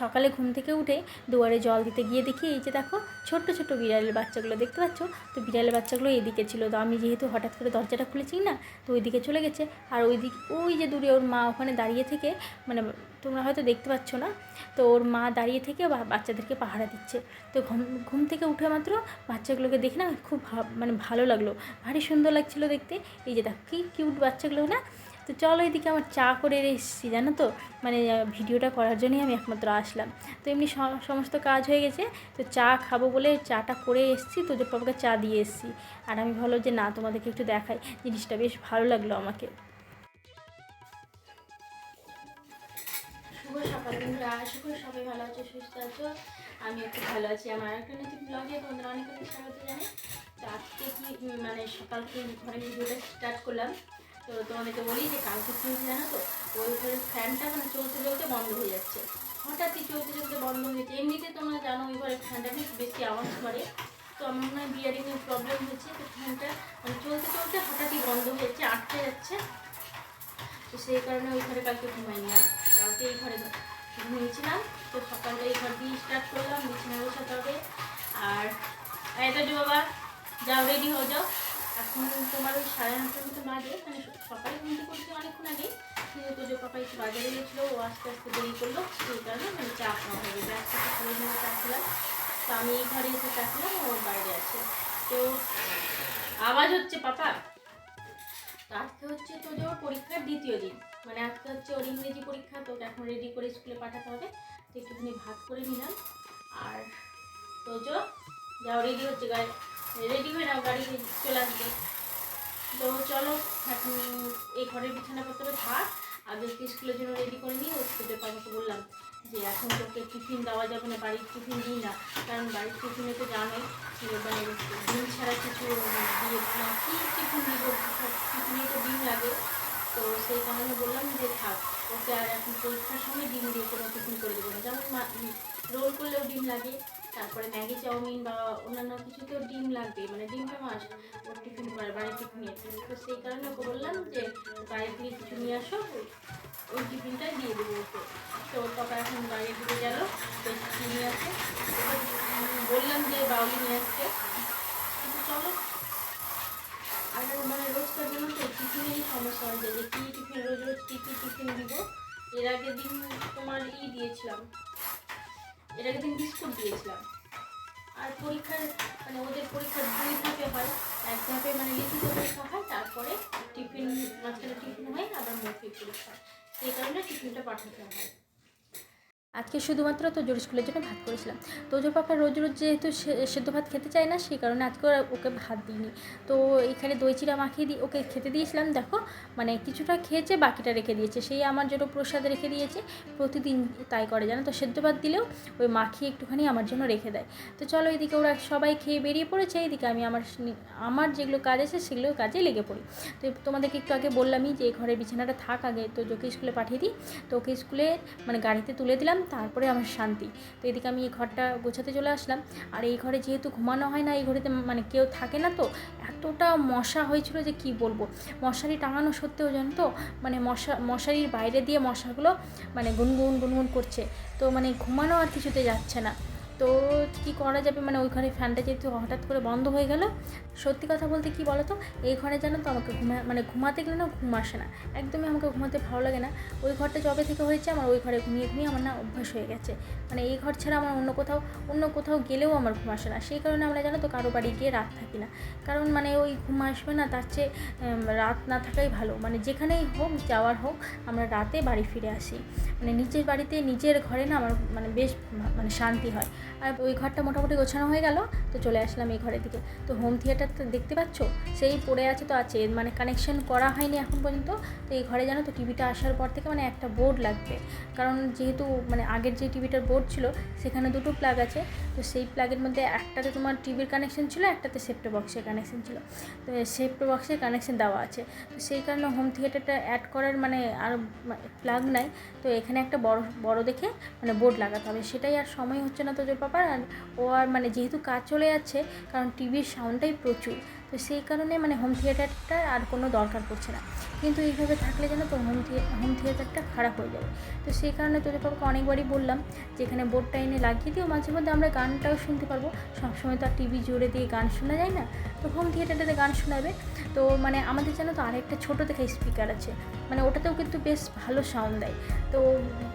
সকালে ঘুম থেকে উঠে দুয়ারে জল দিতে গিয়ে দেখি এই যে দেখো ছোট্ট ছোট্ট বিড়ালের বাচ্চাগুলো দেখতে পাচ্ছ? তো বিড়ালের বাচ্চাগুলো এদিকে ছিল। তো আমি যেহেতু হঠাৎ করে দরজাটা খুলেছি না, তো ওইদিকে চলে গেছে। আর ওই দিক ওই যে দূরে ওর মা ওখানে দাঁড়িয়ে থেকে মানে তোমরা হয়তো দেখতে পাচ্ছ না, তো ওর মা দাঁড়িয়ে থেকে বাচ্চাদেরকে পাহারা দিচ্ছে। তো ঘুম ঘুম থেকে উঠে মাত্র বাচ্চাগুলোকে দেখে না খুব মানে ভালো লাগল। ভারী সুন্দর লাগছিল দেখতে। এই যে দেখো, কি কিউট বাচ্চাগুলো না তো চলো এদিকে আমার চা করে এসেছি, জানো তো? মানে ভিডিওটা করার জন্যই আমি একমাত্র আসলাম। তো এমনি সমস্ত কাজ হয়ে গেছে, তো চা খাব বলে চাটা করে এসেছি, তো যে পাপাকে চা দিয়ে এসেছি। আর আমি ভালো যে, না, তোমাদেরকে একটু দেখাই, জিনিসটা বেশ ভালো লাগল আমাকে। শুভ সকাল বন্ধুরা, আশা করি সবাই ভালো আছো, সুস্থ আছো। আমি একটু ভালো আছি। আমার একটা নতুন ব্লগে তোমাদের অনেক অনেক স্বাগত জানাই। তো আজকে কি মানে সকালকে ঘরে ভিডিওটা স্টার্ট করলাম। তো তোমাদেরকে বলি যে কালকে হয়েছে জানো তো? ওই ঘরের ফ্যানটা মানে চলতে চলতে বন্ধ হয়ে যাচ্ছে। হঠাৎই চলতে চলতে বন্ধ হয়ে যাচ্ছে। এমনিতে তোমরা জানো ওই ঘরের ফ্যানটা বেশ, বেশি আওয়াজ করে। তো আমার মনে হয় বিয়ারিংয়ের প্রবলেম হয়েছে তো ফ্যানটা মানে চলতে চলতে হঠাৎই বন্ধ হয়ে যাচ্ছে, আটকে যাচ্ছে। তো সেই কারণে ওই ঘরে কালকে ঘুমাইনি। আর কালকে এই ঘরে ঘুমিয়েছিলাম। তো সকালে এই ঘর দিয়ে স্টার্ট করলাম বিছানা বসাতে হবে আর এই তো যে বাবা যাও রেডি হয়ে যাও। এখন তোমার ওই সাড়ে আটটার মতো বাজে মানে সকালে ঘুমতে করতে অনেকক্ষণ আগে, কিন্তু তো যে পাপা একটু বাজারে গেছিল ও আস্তে আস্তে দেরি করল, সেই কারণে মানে চা খাওয়া হবে ব্যস্ত সকালে নিয়ে চা খেলাম। তো আমি এই ঘরে এসে চা খেলাম, ও বাইরে আছে। তো আওয়াজ হচ্ছে পাপা। তো আজকে হচ্ছে তো যে পরীক্ষার দ্বিতীয় দিন মানে আজকে হচ্ছে ওর ইংরেজি পরীক্ষা, তো এখন রেডি করে স্কুলে পাঠাতে হবে। তো একটুখানি ভাত করে নিলাম। আর তো যো, যাও রেডি হচ্ছে গাড়ি রেডি হয়ে নাও, গাড়ি চলে আসবে। তো চলো, এখন এই ঘরের বিছানাপত্র থাক। আজকে স্কুলের জন্য রেডি করে নিয়ে ওষুধে পাপাকে বললাম যে এখন তোকে টিফিন দেওয়া যাবে না, বাড়ির টিফিন দিই না। কারণ বাড়ির টিফিনে তো জানোই মানে ডিম ছাড়া কিছু দিয়ে কী টিফিন দিব টিফিনে তো ডিম লাগে। তো সেই কারণে বললাম যে থাক, ওকে আর এখন পরীক্ষার সময় ডিম দিয়ে কোনো টিফিন করে দেবো না। যেমন রোল করলেও ডিম লাগে তারপরে ম্যাগি চাউমিন বা অন্যান্য কিছুতেও ডিম লাগবে মানে ডিমটা মাস টিফিন করে, বাড়ির টিফিনে তো সেই কারণে ওকে বললাম যে বাইরে থেকে কিছু নিয়ে আসো, ওই- টিফিনটাই দিয়ে দেবো ওকে। তো ওর পাপা এখন বাইরে দিকে গেল, তো নিয়ে আসে। বললাম যে বাউলি নিয়ে আসছে। কিন্তু চলো, আর মানে রোজকার জন্য তো টিফিনেরই সমস্যা হয়ে যায় যে কী টিফিন, রোজ রোজ কী কী টিফিন দিব, এর আগের দিন তোমার ই দিয়েছিলাম। এর তুমি বিস্কুট দিয়েছিলাম। আর পরীক্ষার মানে ওদের পরীক্ষার দুই ধাপে হয়। এক ধাপে মানে লিখিত পরীক্ষা হয়, তারপরে টিফিন, মাঝখানে টিফিন হয়, আবার মৌখিক পরীক্ষা সেই কারণে টিফিনটা পাঠাতে হয়। আজকে শুধুমাত্র তোজোর স্কুলের জন্য ভাত করেছিলাম। তোজোর পাপা রোজ রোজ যেহেতু সেদ্ধ ভাত খেতে চায় না, সেই কারণে আজকে ওকে ভাত দিইনি। তো এখানে দই, চিরা মাখিয়ে দিয়ে ওকে খেতে দিয়েছিলাম, দেখো মানে কিছুটা খেয়েছে, বাকিটা রেখে দিয়েছে। সেই আমার জন্য প্রসাদ রেখে দিয়েছে, প্রতিদিন তাই করে, জানো তো? সেদ্ধ ভাত দিলেও ওই মাখিয়ে একটুখানি আমার জন্য রেখে দেয়। তো চলো এদিকে ওরা সবাই খেয়ে বেরিয়ে পড়েছে এইদিকে আমি আমার আমার যেগুলো কাজ আছে সেগুলো কাজে লেগে পড়ি। তো তোমাদেরকে একটু আগে বললামই যে, ঘরের বিছানাটা থাক আগে, তো যোকে স্কুলে পাঠিয়ে দিই। তো ওকে স্কুলে মানে গাড়িতে তুলে দিলাম তারপরে আমার শান্তি। তো এদিকে আমি এই ঘরটা গোছাতে চলে আসলাম। আর এই ঘরে যেহেতু ঘুমানো হয় না, এই ঘরেতে মানে কেউ থাকে না তো, এতটা মশা হয়েছিল যে কি বলব? মশারি টাঙানো সত্ত্বেও জানো তো মানে মশা, মশারির বাইরে দিয়ে মশাগুলো মানে গুনগুন গুনগুন করছে। তো মানে ঘুমানো আর কিছুতে যাচ্ছে না। তো কি করা যাবে? মানে ওই ঘরে ফ্যানটা যেহেতু হঠাৎ করে বন্ধ হয়ে গেল, সত্যি কথা বলতে কি বলো তো এই ঘরে জানো তো আমাকে ঘুমা মানে ঘুমাতে গেলে না ঘুম আসে না। একদমই আমাকে ঘুমাতে ভালো লাগে না। ওই ঘরটা জবে থেকে হয়েছে আমার ওই ঘরে ঘুমিয়ে ঘুমিয়ে আমার না অভ্যাস হয়ে গেছে। মানে এই ঘর ছাড়া আমার অন্য কোথাও অন্য কোথাও গেলেও আমার ঘুম আসে না। সেই কারণে আমরা জানো তো কারও বাড়ি গিয়ে রাত থাকি না। কারণ মানে ওই ঘুম আসবে না, তার চেয়ে রাত না থাকাই ভালো। মানে যেখানেই হোক, যাওয়ার হোক, আমরা রাতে বাড়ি ফিরে আসি। মানে নিজের বাড়িতে নিজের ঘরে না আমার মানে বেশ মানে শান্তি হয়। আর ওই ঘরটা মোটামুটি গোছানো হয়ে গেল, তো চলে আসলাম এই ঘরের দিকে। তো হোম থিয়েটার তো দেখতে পাচ্ছ? সেই পড়ে আছে তো আছে মানে কানেকশন করা হয়নি এখন পর্যন্ত। তো এই ঘরে জানো তো টিভিটা আসার পর থেকে মানে একটা বোর্ড লাগবে। কারণ যেহেতু মানে আগের যে টিভিটার বোর্ড ছিল, সেখানে দুটো প্লাগ আছে। তো সেই প্লাগের মধ্যে একটাতে তোমার টিভির কানেকশন ছিল, একটাতে সেপ্টো বক্সের কানেকশন ছিল। তো সেপ্টো বক্সের কানেকশন দেওয়া আছে। তো সেই কারণে হোম থিয়েটারটা অ্যাড করার মানে আর প্লাগ নাই। তো এখানে একটা বড় বড় দেখে মানে বোর্ড লাগাতে হবে। সেটাই আর সময় হচ্ছে না তোদের পাপার আর ও আর মানে যেহেতু কাজ চলে যাচ্ছে কারণ টিভির সাউন্ডটাই প্রচুর। তো সেই কারণে মানে হোম থিয়েটারটা আর কোনো দরকার পড়ছে না। কিন্তু এইভাবে থাকলে যেন তোর হোম থিয়ে হোম থিয়েটারটা খারাপ হয়ে যাবে। তো সেই কারণে তোদের পাপাকে অনেকবারই বললাম যে এখানে বোর্ডটা এনে লাগিয়ে দিও, মাঝে মধ্যে আমরা গানটাও শুনতে পারব। সবসময় তো আর টিভি জুড়ে দিয়ে গান শোনা যায় না। তো হোম থিয়েটারে গান শোনাবে। তো মানে আমাদের যেন তো আরেকটা ছোটো থেকে স্পিকার আছে। মানে ওটাতেও কিন্তু বেশ ভালো সাউন্ড দেয়। তো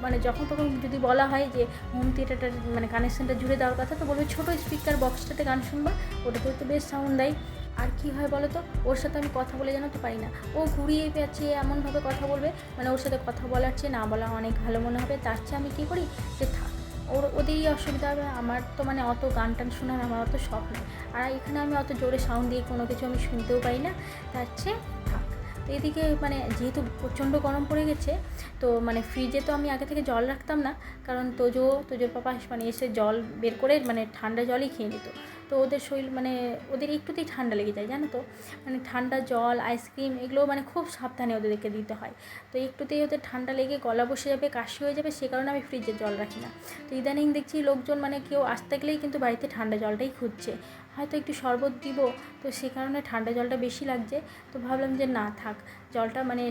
মানে যখন তখন যদি বলা হয় যে হোম থিয়েটারটা মানে কানেকশানটা জুড়ে দেওয়ার কথা, তো বলবে ছোটো স্পিকার বক্সটাতে গান শুনবা, ওটাতেও তো বেশ সাউন্ড দেয়। আর কী হয় বলো তো? ওর সাথে আমি কথা বলে জানো তো পারি না। ও ঘুরিয়ে পেঁচিয়ে এমনভাবে কথা বলবে মানে ওর সাথে কথা বলার চেয়ে না বলা অনেক ভালো মনে হবে। তার চেয়ে আমি কী করি? যে থাক, ওর ওদেরই অসুবিধা হবে। আমার তো মানে অত গান টান শোনার আমার অত শখ নেই। আর এখানে আমি অত জোরে সাউন্ড দিয়ে কোনো কিছু আমি শুনতেও পাই না। তার চেয়ে থাক। তো এদিকে মানে যেহেতু প্রচণ্ড গরম পড়ে গেছে, তো মানে ফ্রিজে তো আমি আগে থেকে জল রাখতাম না। কারণ তোজো, তোজোর পাপা মানে এসে জল বের করে মানে ঠান্ডা জলই খেয়ে নিত। তো ওদের শরীর মানে ওদের একটুতেই ঠান্ডা লেগে যায়, জানো তো? মানে ঠান্ডা জল, আইসক্রিম এগুলো মানে খুব সাবধানে ওদেরকে দিতে হয়। তো একটুতেই ওদের ঠান্ডা লেগে গলা বসে যাবে, কাশি হয়ে যাবে, সে কারণে আমি ফ্রিজের জল রাখি না। তো ইদানিং দেখছি লোকজন মানে কেউ আসতে গেলেই কিন্তু বাড়িতে ঠান্ডা জলটাই খুঁজছে। হয়তো একটু শরবত দিব, তো সে কারণে ঠান্ডা জলটা বেশি লাগছে। তো ভাবলাম যে না থাক, জলটা মানে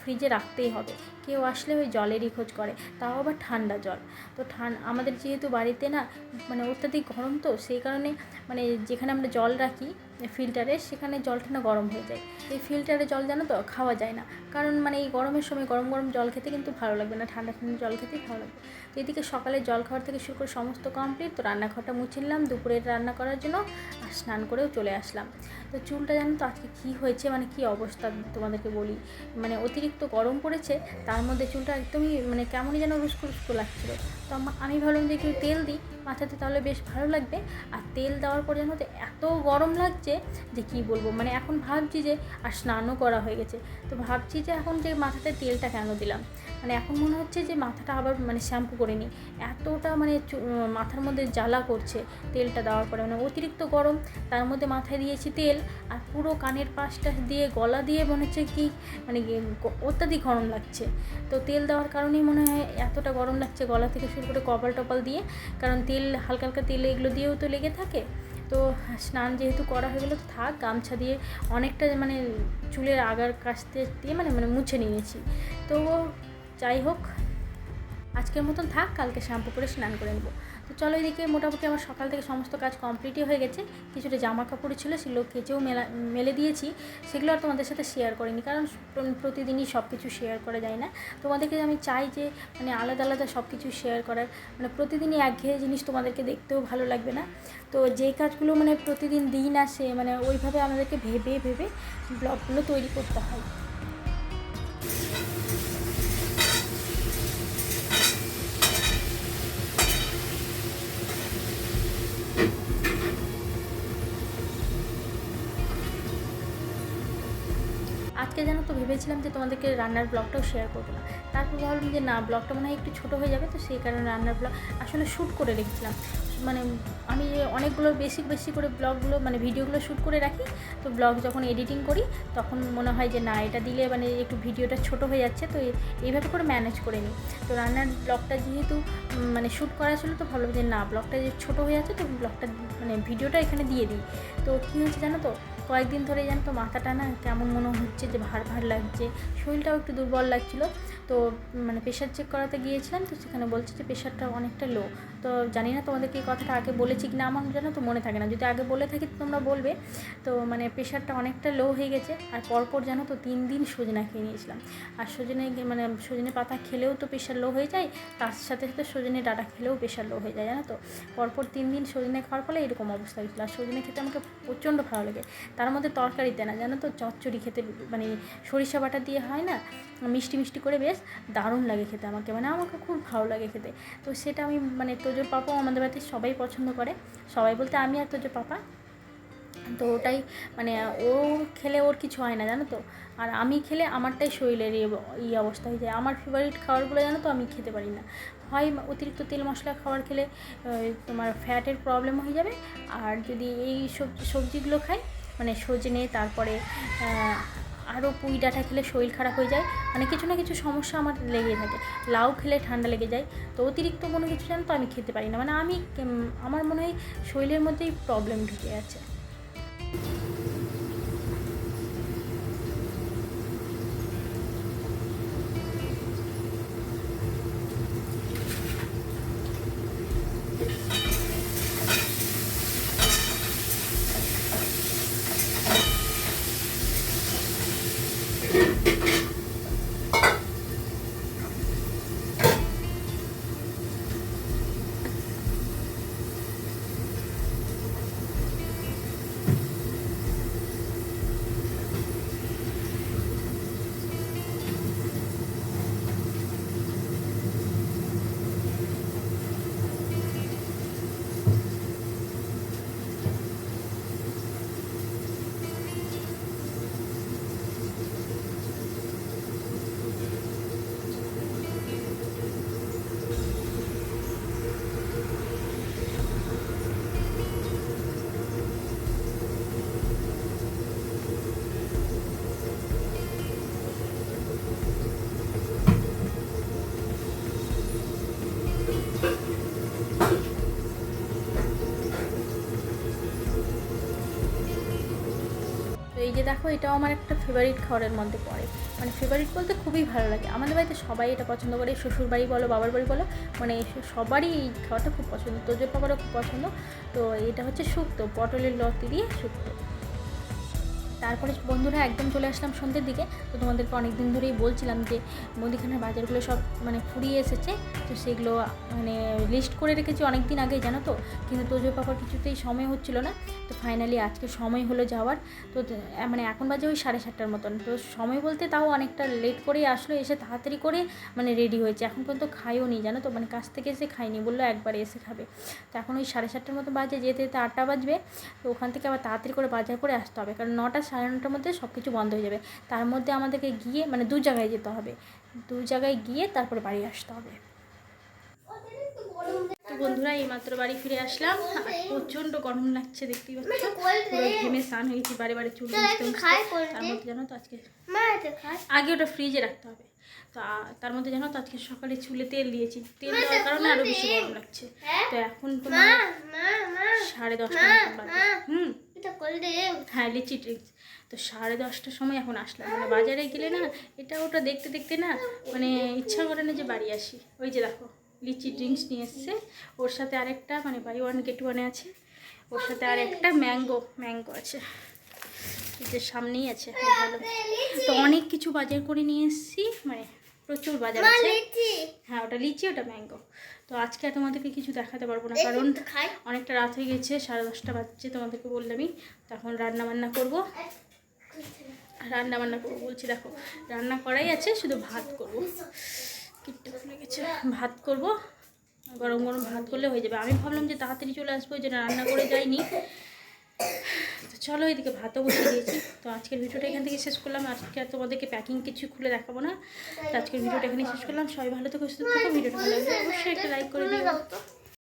ফ্রিজে রাখতেই হবে। কেউ আসলে ওই জলেরই খোঁজ করে, তাও আবার ঠান্ডা জল। তো ঠান, আমাদের যেহেতু বাড়িতে না মানে অত্যাধিক গরম তো, সেই কারণে মানে যেখানে আমরা জল রাখি ফিল্টারে সেখানে জলটা না গরম হয়ে যায়। এই ফিল্টারে জল জানো তো, খাওয়া যায় না। কারণ মানে এই গরমের সময় গরম গরম জল খেতে কিন্তু ভালো লাগবে না, ঠান্ডা ঠান্ডা জল খেতেই ভালো লাগবে। তো এদিকে সকালে জল খাওয়ার থেকে শুরু করে সমস্ত কমপ্লিট তো রান্নাঘরটা মুছে নিলাম দুপুরের রান্না করার জন্য আর স্নান করেও চলে আসলাম। তো চুলটা জানো তো, আজকে কী হয়েছে মানে কী অবস্থা তোমাদেরকে বলি। মানে অতিরিক্ত গরম পড়েছে, তার মধ্যে চুলটা একদমই মানে কেমনই যেন রুস্কো রুস্কো লাগছিল। তো আমি ভাবলাম যে একটু তেল দিই মাথাতে তাহলে বেশ ভালো লাগবে। আর তেল দেওয়ার পরে যেন এত গরম লাগছে যে কি বলব? মানে এখন ভাবছি যে, আর স্নানও করা হয়ে গেছে। তো ভাবছি যে এখন যে মাথাতে তেলটা কেন দিলাম? মানে এখন মনে হচ্ছে যে মাথাটা আবার মানে শ্যাম্পু করে নিই। এতটা মানে মাথার মধ্যে জ্বালা করছে তেলটা দেওয়ার পরে। মানে অতিরিক্ত গরম, তার মধ্যে মাথায় দিয়েছি তেল আর পুরো কানের পাশটা দিয়ে গলা দিয়ে মনে হচ্ছে কি মানে অত্যাধিক গরম লাগছে। তো তেল দেওয়ার কারণেই মনে হয় এতটা গরম লাগছে গলা থেকে শুরু করে কপাল টপাল দিয়ে। কারণ তেল, হালকা হালকা তেল এগুলো দিয়েও তো লেগে থাকে। তো স্নান যেহেতু করা হয়ে গেলো, তো থাক, গামছা দিয়ে অনেকটা মানে চুলের আগার কাছতে দিয়ে মানে মানে মুছে নিয়েছি। তো যাই হোক, আজকের মতন থাক, কালকে শ্যাম্পু করে স্নান করে নেব। তো চলো এদিকে মোটামুটি আমার সকাল থেকে সমস্ত কাজ কমপ্লিটই হয়ে গেছে। কিছুটা জামা কাপড় ছিল, সেগুলো কেচেও মেলা, মেলে দিয়েছি। সেগুলো আর তোমাদের সাথে শেয়ার করিনি, কারণ প্রতিদিনই সব কিছু শেয়ার করা যায় না। তোমাদেরকে আমি চাই যে মানে আলাদা আলাদা সব কিছু শেয়ার করার। মানে প্রতিদিনই একঘেয়ে জিনিস তোমাদেরকে দেখতেও ভালো লাগবে না। তো যে কাজগুলো মানে প্রতিদিন দিন আসে মানে ওইভাবে আমাদেরকে ভেবে ভেবে ব্লগগুলো তৈরি করতে হয়। আজকে জানো তো ভেবেছিলাম যে তোমাদেরকে রান্নার ব্লগটাও শেয়ার করব না। তারপর ভাবলাম যে না ব্লগটা মনে হয় একটু ছোটো হয়ে যাবে, তো সেই কারণে রান্নার ব্লগ আসলে শ্যুট করে রেখেছিলাম। মানে আমি অনেকগুলো বেশি বেশি করে ব্লগগুলো মানে ভিডিওগুলো শ্যুট করে রাখি, তো ব্লগ যখন এডিটিং করি, তখন মনে হয় যে না, এটা দিলে মানে একটু ভিডিওটা ছোট হয়ে যাচ্ছে, তো এইভাবে করে ম্যানেজ করে নিই। তো রান্নার ব্লগটা যেহেতু মানে শ্যুট করা ছিল, তো ভালো যে না ব্লগটা যে ছোটো হয়ে যাচ্ছে, তো ব্লগটা মানে ভিডিওটা এখানে দিয়ে দিই। তো কী হয়েছে জানো তো কয়েকদিন ধরে জানো তো মাথাটা না কেমন মনে হচ্ছে যে ভার ভার লাগছে। শরীরটাও একটু দুর্বল লাগছিল। তো মানে প্রেশার চেক করাতে গিয়েছিলাম তো সেখানে বলছে যে প্রেশারটা অনেকটা লো তো জানি না তোমাদেরকে এই কথাটা আগে বলেছি কি না আমার যেন তো মনে থাকে না। যদি আগে বলে থাকি তোমরা বলবে। তো মানে প্রেশারটা অনেকটা লো হয়ে গেছে। আর পরপর জানো তো তিন দিন সজনা খেয়ে নিয়েছিলাম। আর সজনে মানে সজনে পাতা খেলেও তো প্রেশার লো হয়ে যায়, তার সাথে সাথে সজনে ডাটা খেলেও প্রেশার লো হয়ে যায়, জানো তো। পরপর তিন দিন সজনে খাওয়ার ফলে এরকম অবস্থা হয়েছিল। আর সজনে খেতে আমাকে প্রচণ্ড ভালো লাগে। তার মধ্যে তরকারিতে না, জানো তো? চচ্চড়ি খেতে মানে সরিষা বাটা দিয়ে হয় না, মিষ্টি মিষ্টি করে বেশ দারুণ লাগে খেতে আমাকে মানে আমাকে খুব ভালো লাগে খেতে। তো সেটা আমি মানে তোজোর পাপাও আমাদের বাড়িতে সবাই পছন্দ করে, সবাই বলতে আমি আর তোজোর পাপা। তো ওটাই মানে ও খেলে ওর কিছু হয় না, জানো তো? আর আমি খেলে আমারটাই শরীরের এই অবস্থা হয়ে যায়। আমার ফেভারিট খাবারগুলো জানো তো আমি খেতে পারি না। হয় অতিরিক্ত তেল মশলা খাবার খেলে তোমার ফ্যাটের প্রবলেম হয়ে যাবে, আর যদি এই সবজি, সবজিগুলো খাই মানে সজনে, তারপরে আরও পুঁই ডাঁটা খেলে শরীর খারাপ হয়ে যায়। মানে কিছু না কিছু সমস্যা আমার লেগে থাকে। লাউ খেলে ঠান্ডা লেগে যায়। তো অতিরিক্ত কোনো কিছু জানো তো আমি খেতে পারি না। মানে আমি আমার মনে হয় শরীরের মধ্যেই প্রবলেম ঢুকে আছে। এই যে দেখো, এটাও আমার একটা ফেভারিট খাবারের মধ্যে পড়ে। মানে ফেভারিট বলতে খুবই ভালো লাগে। আমাদের বাড়িতে সবাই এটা পছন্দ করে। শ্বশুর বাড়ি বলো, বাবার বাড়ি বলো মানে সবারই এই খাবারটা খুব পছন্দ। তোজোর খাবারও খুব পছন্দ। তো এটা হচ্ছে শুক্তো, পটলের লতি দিয়ে শুক্তো। তারপরে বন্ধুরা একদম চলে আসলাম সন্ধ্যের দিকে। তো তোমাদেরকে অনেক দিন ধরেই বলছিলাম যে, মুদিখানার বাজারগুলো সব মানে ফুরিয়ে এসেছে। তো সেগুলো মানে লিস্ট করে রেখেছি অনেক দিন আগে জানো তো? কিন্তু তোজো পাপার কিছুতেই সময় হচ্ছিল না। তো ফাইনালি আজকে সময় হলো যাওয়ার। তো মানে এখন বাজে ওই সাড়ে সাতটার মতন। তো সময় বলতে তাও অনেকটা লেট করেই আসলো, এসে তাড়াতাড়ি করে মানে রেডি হয়েছে। এখন পর্যন্ত খাইও নি, জানো তো? মানে কাছ থেকে এসে খাইনি বলল একবারে এসে খাবে। তো এখন ওই সাড়ে সাতটার মতো বাজে, যেতে যেতে আটটা বাজবে। তো ওখান থেকে আবার তাড়াতাড়ি করে বাজার করে আসতে হবে। কারণ নটা সাড়ে নটার মধ্যে সব কিছু বন্ধ হয়ে যাবে। তার মধ্যে আমাদেরকে গিয়ে মানে দু জায়গায় যেতে হবে। দু জায়গায় গিয়ে তারপরে বাড়ি আসতে হবে। তো বন্ধুরা এইমাত্র বাড়ি ফিরে আসলাম। প্রচণ্ড গরম লাগছে দেখতেই পাচ্ছ। ঘেমে স্নান হয়েছি বারে বারে চুল তার মধ্যে জানো তো আজকে আগে ওটা ফ্রিজে রাখতে হবে। তো তার মধ্যে জানো তো আজকে সকালে চুলে তেল দিয়েছি। তেল দেওয়ার কারণে আরও বেশি গরম লাগছে। হ্যাঁ? তো এখন তোমার সাড়ে দশটা। হুম। হ্যাঁ লিচি ড্রিঙ্কস তো সাড়ে দশটার সময় এখন আসলাম। মানে বাজারে গেলে না এটা ওটা দেখতে দেখতে না মানে ইচ্ছা করে না যে বাড়ি আসি। ওই যে দেখো লিচি ড্রিঙ্কস নিয়ে এসছে। ওর সাথে আরেকটা মানে বাই ওয়ান গেট ওয়ানে আছে। ওর সাথে আর একটা ম্যাঙ্গো ম্যাঙ্গো আছে। যে সামনেই আছে ভালো। তো অনেক কিছু বাজার করে নিয়ে এসেছি মানে প্রচুর বাজার আছে। হ্যাঁ ওটা লিচি ওটা ম্যাঙ্গো। তো আজকে আর তোমাদেরকে কিছু দেখাতে পারব না কারণ অনেকটা রাত হয়ে গেছে সাড়ে দশটা বাজছে তোমাদেরকে বললামই। তখন রান্না বান্না করব। রান্না বান্না করব। বলছি, দেখো, রান্না করাই আছে, শুধু ভাত করব। কিটটা ফুলে গেছে, ভাত করব। গরম গরম ভাত করলে হয়ে যাবে। আমি ভাবলাম যে তাড়াতাড়ি চলে আসব, ওই জন্য রান্না করে যাইনি। তো চলো, এদিকে ভাতও বসিয়ে দিয়েছি। তো আজকের ভিডিওটা এখান থেকে শেষ করলাম। আজকে আর তোমাদেরকে প্যাকিং কিছু খুলে দেখাবো না। তো আজকের ভিডিওটা এখানে শেষ করলাম। সবাই ভালো থেকো, সুস্থ থেকো। ভিডিওটা ভালো লাগবে অবশ্যই একটা লাইক করে দিও।